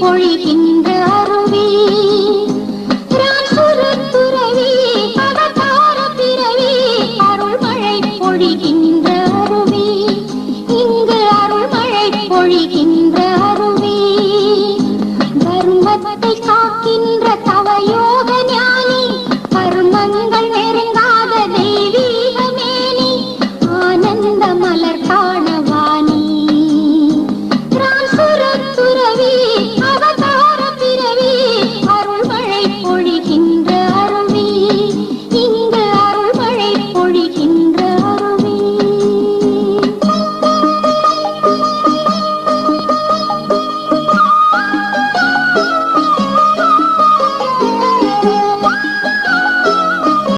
பொழிகின்ற அருவி. துறவி பதத்தார பிறவி. அருள் மழை பொழிகின்ற அருவி. இங்கு அருள் மழை பொழிகின்ற